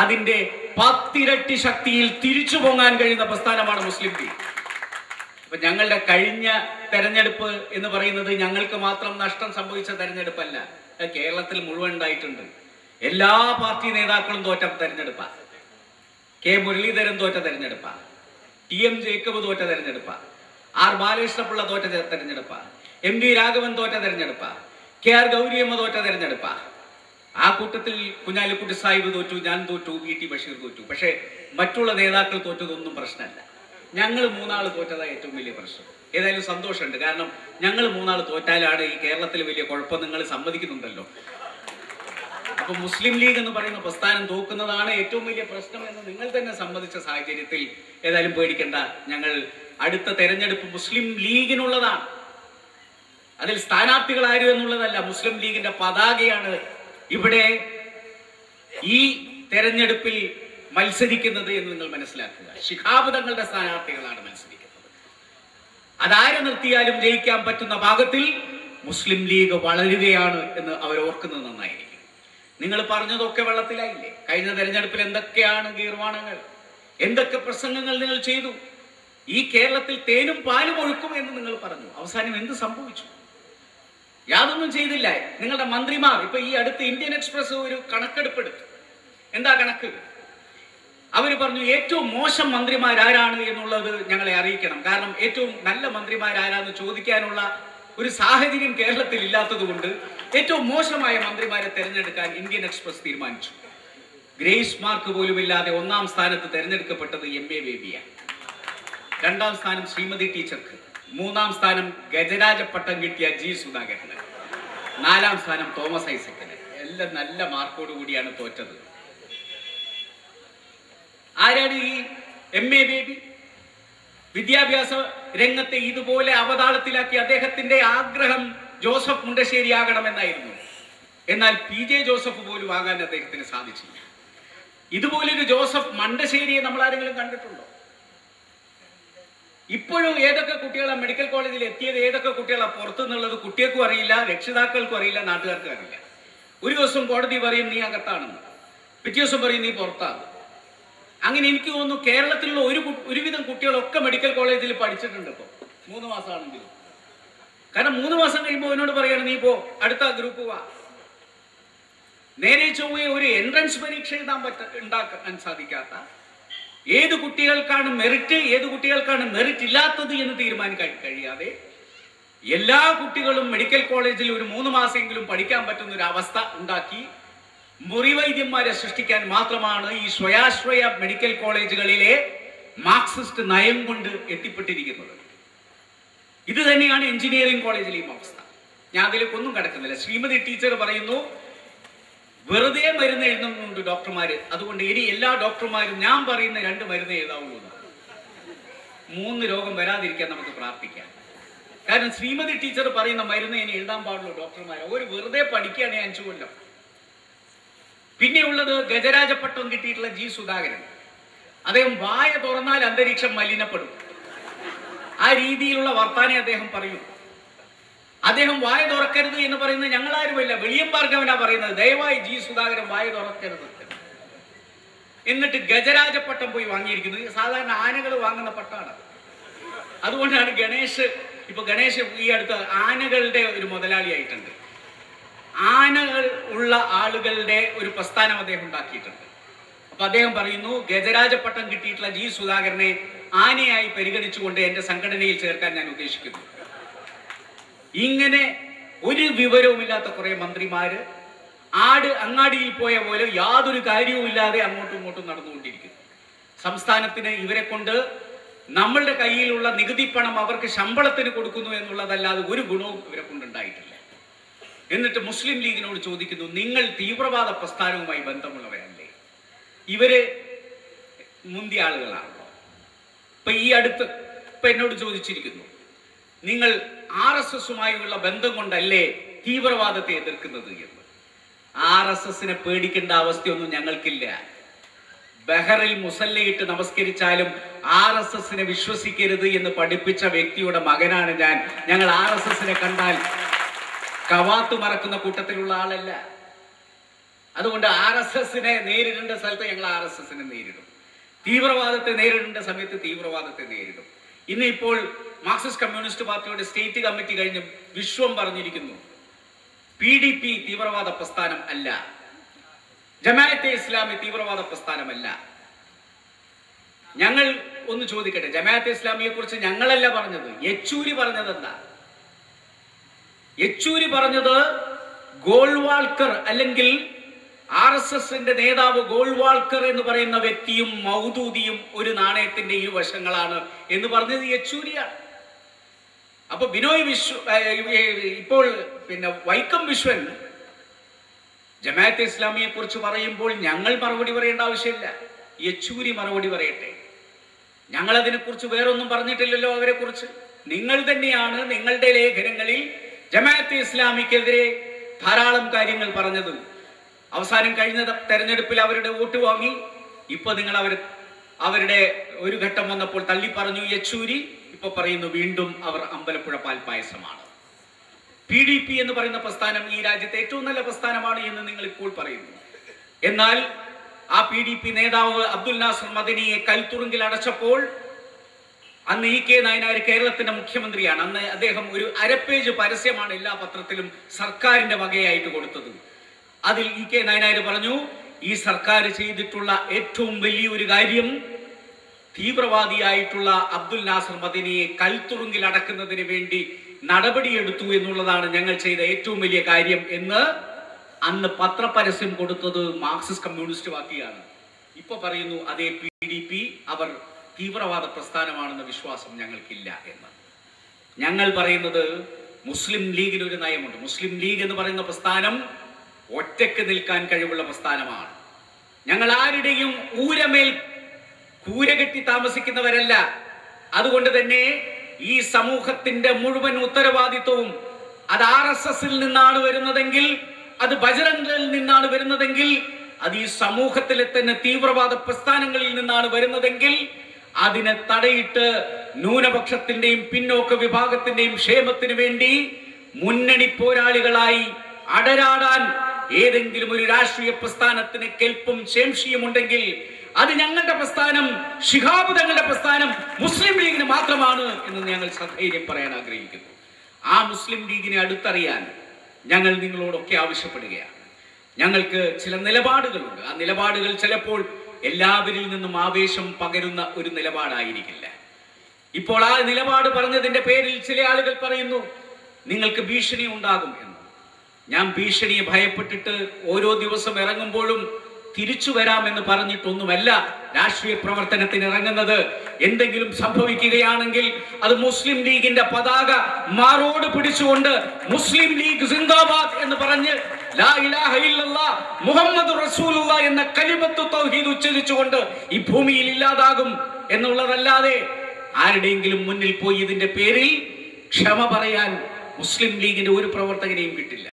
അതിന്റെ പത്തിരട്ടി ശക്തിയിൽ തിരിച്ചു പൊങ്ങാൻ കഴിയുന്ന പ്രസ്ഥാനമാണ് മുസ്ലിം ലീഗ്. അപ്പൊ ഞങ്ങളുടെ കഴിഞ്ഞ തെരഞ്ഞെടുപ്പ് എന്ന് പറയുന്നത് ഞങ്ങൾക്ക് മാത്രം നഷ്ടം സംഭവിച്ച തെരഞ്ഞെടുപ്പല്ല. കേരളത്തിൽ മുഴുവൻ ഉണ്ടായിട്ടുണ്ട്. എല്ലാ പാർട്ടി നേതാക്കളും തോറ്റ തെരഞ്ഞെടുപ്പാണ് കെ മുരളീധരൻ തോറ്റ തെരഞ്ഞെടുപ്പാണ് ടി എം ജേക്കബ് തോറ്റ തെരഞ്ഞെടുപ്പാണ് ആർ ബാലകൃഷ്ണപിള്ള തോറ്റ തെരഞ്ഞെടുപ്പ. എം വി രാഘവൻ തോറ്റ തെരഞ്ഞെടുപ്പാണ് കെ ആർ ഗൗരിയമ്മ തോറ്റ തെരഞ്ഞെടുപ്പാണ് ആ കൂട്ടത്തിൽ കുഞ്ഞാലിക്കുട്ടി സാഹിബ് തോറ്റു ഞാൻ തോറ്റു വി ടി ബഷീർ തോറ്റു. പക്ഷേ മറ്റുള്ള നേതാക്കൾ തോറ്റതൊന്നും പ്രശ്നമല്ല. ഞങ്ങൾ മൂന്നാൾ തോറ്റതാണ് ഏറ്റവും വലിയ പ്രശ്നം. ഏതായാലും സന്തോഷമുണ്ട്. കാരണം ഞങ്ങൾ മൂന്നാൾ തോറ്റാലാണ് ഈ കേരളത്തിൽ വലിയ കുഴപ്പം നിങ്ങൾ സമ്മതിക്കുന്നുണ്ടല്ലോ. അപ്പൊ മുസ്ലിം ലീഗ് എന്ന് പറയുന്ന പ്രസ്ഥാനം തോക്കുന്നതാണ് ഏറ്റവും വലിയ പ്രശ്നം എന്ന് നിങ്ങൾ തന്നെ സമ്മതിച്ച സാഹചര്യത്തിൽ ഏതായാലും പേടിക്കേണ്ട. ഞങ്ങൾ അടുത്ത തെരഞ്ഞെടുപ്പ് മുസ്ലിം ലീഗിനുള്ളതാണ്. അതിൽ സ്ഥാനാർത്ഥികൾ ആരും എന്നുള്ളതല്ല മുസ്ലിം ലീഗിന്റെ പതാകയാണ് ഇവിടെ ഈ തെരഞ്ഞെടുപ്പിൽ മത്സരിക്കുന്നത് എന്ന് നിങ്ങൾ മനസ്സിലാക്കുക. ശിഖാബ് തങ്ങളുടെ സ്ഥാനാർത്ഥികളാണ് മത്സരിക്കുന്നത്. അതാരെ നിർത്തിയാലും ജയിക്കാൻ പറ്റുന്ന ഭാഗത്തിൽ മുസ്ലിം ലീഗ് വളരുകയാണ് എന്ന് അവർ ഓർക്കുന്നത് നന്നായിരിക്കും. നിങ്ങൾ പറഞ്ഞതൊക്കെ വെള്ളത്തിലായില്ലേ? കഴിഞ്ഞ തെരഞ്ഞെടുപ്പിൽ എന്തൊക്കെയാണ് ഗീർവാണങ്ങൾ എന്തൊക്കെ പ്രസംഗങ്ങൾ നിങ്ങൾ ചെയ്തു? ഈ കേരളത്തിൽ തേനും പാലും ഒഴുക്കും എന്ന് നിങ്ങൾ പറഞ്ഞു. അവസാനം എന്ത് സംഭവിച്ചു? യാതൊന്നും ചെയ്തില്ല. നിങ്ങളുടെ മന്ത്രിമാർ ഇപ്പൊ ഈ അടുത്ത് ഇന്ത്യൻ എക്സ്പ്രസ് ഒരു കണക്കെടുപ്പെടുത്തു. എന്താ കണക്ക്? അവർ പറഞ്ഞു ഏറ്റവും മോശം മന്ത്രിമാരാരാണ് എന്നുള്ളത് ഞങ്ങളെ അറിയിക്കണം. കാരണം ഏറ്റവും നല്ല മന്ത്രിമാരാരാന്ന് ചോദിക്കാനുള്ള ഒരു സാഹചര്യം കേരളത്തിൽ ഇല്ലാത്തത് കൊണ്ട് ഏറ്റവും മോശമായ മന്ത്രിമാരെ തിരഞ്ഞെടുക്കാൻ ഇന്ത്യൻ എക്സ്പ്രസ് തീരുമാനിച്ചു. ഗ്രേസ് മാർക്ക് പോലും ഇല്ലാതെ ഒന്നാം സ്ഥാനത്ത് തിരഞ്ഞെടുക്കപ്പെട്ടത് എം എ ബേബിയാണ്. രണ്ടാം സ്ഥാനം ശ്രീമതി ടീച്ചർക്ക്. മൂന്നാം സ്ഥാനം ഗജരാജ പട്ടം കിട്ടിയ ജി സുധാകരന്. നാലാം സ്ഥാനം തോമസ് ഐസക്കിന്. എല്ലാം നല്ല മാർക്കോട് കൂടിയാണ് തോറ്റത്. ആരാണ് ഈ എം എ ബേബി വിദ്യാഭ്യാസ രംഗത്തെ ഇതുപോലെ അവതാളത്തിലാക്കി അദ്ദേഹത്തിന്റെ ആഗ്രഹം ജോസഫ് മുണ്ടശ്ശേരി ആകണമെന്നായിരുന്നു. എന്നാൽ പി ജെ ജോസഫ് പോലും ആകാൻ അദ്ദേഹത്തിന് സാധിച്ചില്ല. ഇതുപോലൊരു ജോസഫ് മണ്ടശ്ശേരിയെ നമ്മൾ ആരെങ്കിലും കണ്ടിട്ടുണ്ടോ? ഇപ്പോഴും ഏതൊക്കെ കുട്ടികളെ മെഡിക്കൽ കോളേജിൽ എത്തിയത് ഏതൊക്കെ കുട്ടികളെ പുറത്തു നിന്നുള്ളത് കുട്ടികൾക്കും അറിയില്ല രക്ഷിതാക്കൾക്കും അറിയില്ല നാട്ടുകാർക്കും അറിയില്ല. ഒരു ദിവസം കോടതി പറയും നീ അകത്താണെന്ന്. പിറ്റേ ദിവസം പറയും നീ പുറത്താണ്. അങ്ങനെ എനിക്ക് തോന്നുന്നു കേരളത്തിലുള്ള ഒരു ഒരുവിധം കുട്ടികളൊക്കെ മെഡിക്കൽ കോളേജിൽ പഠിച്ചിട്ടുണ്ട് ഇപ്പോൾ മൂന്ന് മാസമാണെങ്കിലും കാരണം മൂന്ന് മാസം കഴിയുമ്പോൾ എന്നോട് പറയാണ് നീ പോ അടുത്ത ഗ്രൂപ്പ് വാ. നേരെ ചൊവ്വയെ ഒരു എൻട്രൻസ് പരീക്ഷ എഴുതാൻ പറ്റ ഉണ്ടാക്കാൻ സാധിക്കാത്ത ഏത് കുട്ടികൾക്കാണ് മെറിറ്റ് ഏത് കുട്ടികൾക്കാണ് മെറിറ്റ് ഇല്ലാത്തത് എന്ന് തീരുമാനിക്കാൻ കഴിയാതെ എല്ലാ കുട്ടികളും മെഡിക്കൽ കോളേജിൽ ഒരു മൂന്ന് മാസമെങ്കിലും പഠിക്കാൻ പറ്റുന്ന ഒരു അവസ്ഥ ഉണ്ടാക്കി മുറിവൈദ്യന്മാരെ സൃഷ്ടിക്കാൻ മാത്രമാണ് ഈ സ്വയാശ്രയ മെഡിക്കൽ കോളേജുകളിലെ മാർക്സിസ്റ്റ് നയം കൊണ്ട് എത്തിപ്പെട്ടിരിക്കുന്നത്. ഇത് തന്നെയാണ് എഞ്ചിനീയറിംഗ് കോളേജിലെയും അവസ്ഥ. ഞാൻ അതിലേക്കൊന്നും കടക്കുന്നില്ല. ശ്രീമതി ടീച്ചർ പറയുന്നു വെറുതെ മരുന്ന് എഴുതുന്നുണ്ട് ഡോക്ടർമാര്. അതുകൊണ്ട് ഇനി എല്ലാ ഡോക്ടർമാരും ഞാൻ പറയുന്ന രണ്ട് മരുന്ന് എഴുതാവുള്ളൂ മൂന്ന് രോഗം വരാതിരിക്കാൻ നമുക്ക് പ്രാർത്ഥിക്കാം. കാരണം ശ്രീമതി ടീച്ചർ പറയുന്ന മരുന്ന് ഇനി എഴുതാൻ പാടുള്ളൂ ഡോക്ടർമാർ ഒരു വെറുതെ പഠിക്കുകയാണ് അഞ്ചു കൊല്ലം. പിന്നെയുള്ളത് ഗജരാജപ്പട്ടം കിട്ടിയിട്ടുള്ള ജി സുധാകരൻ. അദ്ദേഹം വായ തുറന്നാൽ അന്തരീക്ഷം മലിനപ്പെടും. ആ രീതിയിലുള്ള വർത്താനെ അദ്ദേഹം പറയും അദ്ദേഹം വായ തുറക്കരുത് എന്ന് പറയുന്നത് ഞങ്ങളാരുമല്ല. വെളിയം ഭാർഗവനാ പറയുന്നത്. ദയവായി ജി സുധാകരൻ വായ തുറക്കരുത്. എന്നിട്ട് ഗജരാജ പട്ടം പോയി വാങ്ങിയിരിക്കുന്നു സാധാരണ ആനകൾ വാങ്ങുന്ന പട്ടമാണ് അതുകൊണ്ടാണ് ഗണേഷ് ഇപ്പൊ ഗണേഷ് ഈ അടുത്ത് ആനകളുടെ ഒരു മുതലാളിയായിട്ടുണ്ട്. ആനകൾ ഉള്ള ആളുകളുടെ ഒരു പ്രസ്ഥാനം അദ്ദേഹം ഉണ്ടാക്കിയിട്ടുണ്ട്. അപ്പൊ അദ്ദേഹം പറയുന്നു ഗജരാജ പട്ടം കിട്ടിയിട്ടുള്ള ജി സുധാകരനെ ആനയായി പരിഗണിച്ചുകൊണ്ട് എന്റെ സംഘടനയിൽ ചേർക്കാൻ ഞാൻ ഉദ്ദേശിക്കുന്നു. ഇങ്ങനെ ഒരു വിവരവുമില്ലാത്ത കുറെ മന്ത്രിമാര് ആട് അങ്ങാടിയിൽ പോയ പോലെ യാതൊരു കാര്യവും ഇല്ലാതെ അങ്ങോട്ടും ഇങ്ങോട്ടും നടന്നുകൊണ്ടിരിക്കുന്നു. സംസ്ഥാനത്തിന് ഇവരെ കൊണ്ട് നമ്മളുടെ കയ്യിലുള്ള നികുതി പണം അവർക്ക് ശമ്പളത്തിന് കൊടുക്കുന്നു എന്നുള്ളതല്ലാതെ ഒരു ഗുണവും ഇവരെ കൊണ്ടുണ്ടായിട്ടില്ല എന്നിട്ട് മുസ്ലിം ലീഗിനോട് ചോദിക്കുന്നു നിങ്ങൾ തീവ്രവാദ പ്രസ്ഥാനവുമായി ബന്ധമുള്ളവരല്ലേ? ഇവർ മുന്തിയ ആളുകളാണല്ലോ. ഇപ്പൊ ഈ അടുത്ത് ഇപ്പൊ എന്നോട് ചോദിച്ചിരിക്കുന്നു നിങ്ങൾ ആർ എസ് എസുമായുള്ള ബന്ധം കൊണ്ടല്ലേ തീവ്രവാദത്തെ എതിർക്കുന്നത് എന്ന്. ആർ എസ് എസിനെ പേടിക്കേണ്ട അവസ്ഥയൊന്നും ഞങ്ങൾക്കില്ല. ബഹറിൽ മുസല്ലയിട്ട് നമസ്കരിച്ചാലും ആർ എസ് എസിനെ വിശ്വസിക്കരുത് എന്ന് പഠിപ്പിച്ച വ്യക്തിയുടെ മകനാണ് ഞാൻ. ഞങ്ങൾ ആർ എസ് എസിനെ കണ്ടാൽ കവാത്ത് മറക്കുന്ന കൂട്ടത്തിലുള്ള ആളല്ല. അതുകൊണ്ട് ആർ എസ് എസിനെ നേരിടേണ്ട സ്ഥലത്ത് ഞങ്ങൾ ആർ എസ് എസിനെ നേരിടും. തീവ്രവാദത്തെ നേരിടേണ്ട സമയത്ത് തീവ്രവാദത്തെ നേരിടും. ഇന്ന് ഇപ്പോൾ മാർക്സിസ്റ്റ് കമ്മ്യൂണിസ്റ്റ് പാർട്ടിയുടെ സ്റ്റേറ്റ് കമ്മിറ്റി കഴിഞ്ഞ് വിശ്വം പറഞ്ഞിരിക്കുന്നു. പി ഡി പി തീവ്രവാദ പ്രസ്ഥാനം അല്ല. ജമാഅത്തെ ഇസ്ലാമി തീവ്രവാദ പ്രസ്ഥാനമല്ല ഞങ്ങൾ ഒന്ന് ചോദിക്കട്ടെ ജമാഅത്തെ ഇസ്ലാമിയെ കുറിച്ച് ഞങ്ങളല്ല പറഞ്ഞത് യെച്ചൂരി പറഞ്ഞത് എന്താ യെച്ചൂരി പറഞ്ഞത് ഗോൾവാൾക്കർ അല്ലെങ്കിൽ ആർ എസ് എസിന്റെ നേതാവ് ഗോൾവാൾക്കർ എന്ന് പറയുന്ന വ്യക്തിയും മൗദൂദിയും ഒരു നാണയത്തിന്റെ ഈ വശങ്ങളാണ് എന്ന് പറഞ്ഞത് യെച്ചൂരിയാണ്. അപ്പൊ ബിനോയ് വിശ്വ ഇപ്പോൾ പിന്നെ വൈക്കം വിശ്വൻ ജമാഅത്ത് ഇസ്ലാമിയെ കുറിച്ച് പറയുമ്പോൾ ഞങ്ങൾ മറുപടി പറയേണ്ട ആവശ്യമില്ല. യെച്ചൂരി മറുപടി പറയട്ടെ. ഞങ്ങൾ അതിനെക്കുറിച്ച് വേറൊന്നും പറഞ്ഞിട്ടില്ലല്ലോ അവരെ കുറിച്ച്. നിങ്ങൾ തന്നെയാണ് നിങ്ങളുടെ ലേഖനങ്ങളിൽ ജമാഅത്ത് ഇസ്ലാമിക്കെതിരെ ധാരാളം കാര്യങ്ങൾ പറഞ്ഞത്. അവസാനം കഴിഞ്ഞ തെരഞ്ഞെടുപ്പിൽ അവരുടെ വോട്ട് വാങ്ങി. ഇപ്പൊ നിങ്ങൾ അവർ അവരുടെ ഒരു ഘട്ടം വന്നപ്പോൾ തള്ളി പറഞ്ഞു യെച്ചൂരി. ഇപ്പൊ പറയുന്നു വീണ്ടും അവർ അമ്പലപ്പുഴ പാൽപായസമാണ് പി ഡി പി എന്ന് പറയുന്ന പ്രസ്ഥാനം ഈ രാജ്യത്തെ ഏറ്റവും നല്ല പ്രസ്ഥാനമാണ് എന്ന് നിങ്ങൾ ഇപ്പോൾ പറയുന്നു. എന്നാൽ ആ പി ഡി പി നേതാവ് അബ്ദുൽ നാസർ മദനിയെ കൽത്തുറുങ്കിൽ അടച്ചപ്പോൾ അന്ന് ഇ കെ നായനാർ കേരളത്തിന്റെ മുഖ്യമന്ത്രിയാണ്. അന്ന് അദ്ദേഹം ഒരു അരപ്പേജ് പരസ്യമാണ് എല്ലാ പത്രത്തിലും സർക്കാരിന്റെ വകയായിട്ട് കൊടുത്തത്. അതിൽ ഇ കെ നായനാർ പറഞ്ഞു ഈ സർക്കാർ ചെയ്തിട്ടുള്ള ഏറ്റവും വലിയ ഒരു കാര്യം തീവ്രവാദിയായിട്ടുള്ള അബ്ദുൽ നാസർ മദിനിയെ കൽത്തുറുങ്കിൽ അടക്കുന്നതിന് വേണ്ടി നടപടിയെടുത്തു എന്നുള്ളതാണ് ഞങ്ങൾ ചെയ്ത ഏറ്റവും വലിയ കാര്യം എന്ന് അന്ന് പത്രപരസ്യം കൊടുത്തത് മാർക്സിസ്റ്റ് കമ്മ്യൂണിസ്റ്റ് പാർട്ടിയാണ്. ഇപ്പൊ പറയുന്നു അതേ പി ഡി പി അവർ തീവ്രവാദ പ്രസ്ഥാനമാണെന്ന വിശ്വാസം ഞങ്ങൾക്കില്ല എന്ന്. ഞങ്ങൾ പറയുന്നത് മുസ്ലിം ലീഗിന് ഒരു നയമുണ്ട്. മുസ്ലിം ലീഗ് എന്ന് പറയുന്ന പ്രസ്ഥാനം ഒറ്റയ്ക്ക് നിൽക്കാൻ കഴിവുള്ള പ്രസ്ഥാനമാണ്. ഞങ്ങൾ ആരുടെയും ഊരമേൽ കൂര കെട്ടി താമസിക്കുന്നവരല്ല. അതുകൊണ്ട് തന്നെ ഈ സമൂഹത്തിന്റെ മുഴുവൻ ഉത്തരവാദിത്വവും അത് ആർ എസ് എസിൽ നിന്നാണ് വരുന്നതെങ്കിൽ അത് ബജരംഗിൽ നിന്നാണ് വരുന്നതെങ്കിൽ അത് ഈ സമൂഹത്തിലെ തന്നെ തീവ്രവാദ പ്രസ്ഥാനങ്ങളിൽ നിന്നാണ് വരുന്നതെങ്കിൽ അതിനെ തടയിട്ട് ന്യൂനപക്ഷത്തിന്റെയും പിന്നോക്ക വിഭാഗത്തിന്റെയും ക്ഷേമത്തിന് വേണ്ടി മുന്നണി പോരാളികളായി അടരാടാൻ ഏതെങ്കിലും ഒരു രാഷ്ട്രീയ പ്രസ്ഥാനത്തിന് കെൽപ്പും ശേംഷിയും ഉണ്ടെങ്കിൽ അത് ഞങ്ങളുടെ പ്രസ്ഥാനം ശിഹാബ് തങ്ങളുടെ പ്രസ്ഥാനം മുസ്ലിം ലീഗിന് മാത്രമാണ് എന്ന് ഞങ്ങൾ സധൈര്യം പറയാൻ ആഗ്രഹിക്കുന്നു. ആ മുസ്ലിം ലീഗിനെ അടുത്തറിയാൻ ഞങ്ങൾ നിങ്ങളോടൊക്കെ ആവശ്യപ്പെടുകയാണ്. ഞങ്ങൾക്ക് ചില നിലപാടുകളുണ്ട്. ആ നിലപാടുകൾ ചിലപ്പോൾ എല്ലാവരിൽ നിന്നും ആവേശം പകരുന്ന ഒരു നിലപാടായിരിക്കില്ല. ഇപ്പോൾ ആ നിലപാട് പറഞ്ഞതിന്റെ പേരിൽ ചില ആളുകൾ പറയുന്നു നിങ്ങൾക്ക് ഭീഷണി ഉണ്ടാകും ഞാൻ ഭീഷണിയെ ഭയപ്പെട്ടിട്ട് ഓരോ ദിവസം ഇറങ്ങുമ്പോഴും തിരിച്ചു വരാമെന്ന് പറഞ്ഞിട്ടൊന്നുമല്ല രാഷ്ട്രീയ പ്രവർത്തനത്തിന് ഇറങ്ങുന്നത്. എന്തെങ്കിലും സംഭവിക്കുകയാണെങ്കിൽ അത് മുസ്ലിം ലീഗിന്റെ പതാക മാറോട് പിടിച്ചുകൊണ്ട് മുസ്ലിം ലീഗ് സിന്ദാബാദ് എന്ന് പറഞ്ഞ് മുഹമ്മദ് റസൂലുള്ള എന്ന കലിമത്ത് തൗഹീദ് ഉച്ചരിച്ചുകൊണ്ട് ഈ ഭൂമിയിൽ ഇല്ലാതാകും എന്നുള്ളതല്ലാതെ ആരുടെയെങ്കിലും മുന്നിൽ പോയി ഇതിന്റെ പേരിൽ ക്ഷമ പറയാൻ മുസ്ലിം ലീഗിന്റെ ഒരു പ്രവർത്തകനെയും കിട്ടില്ല.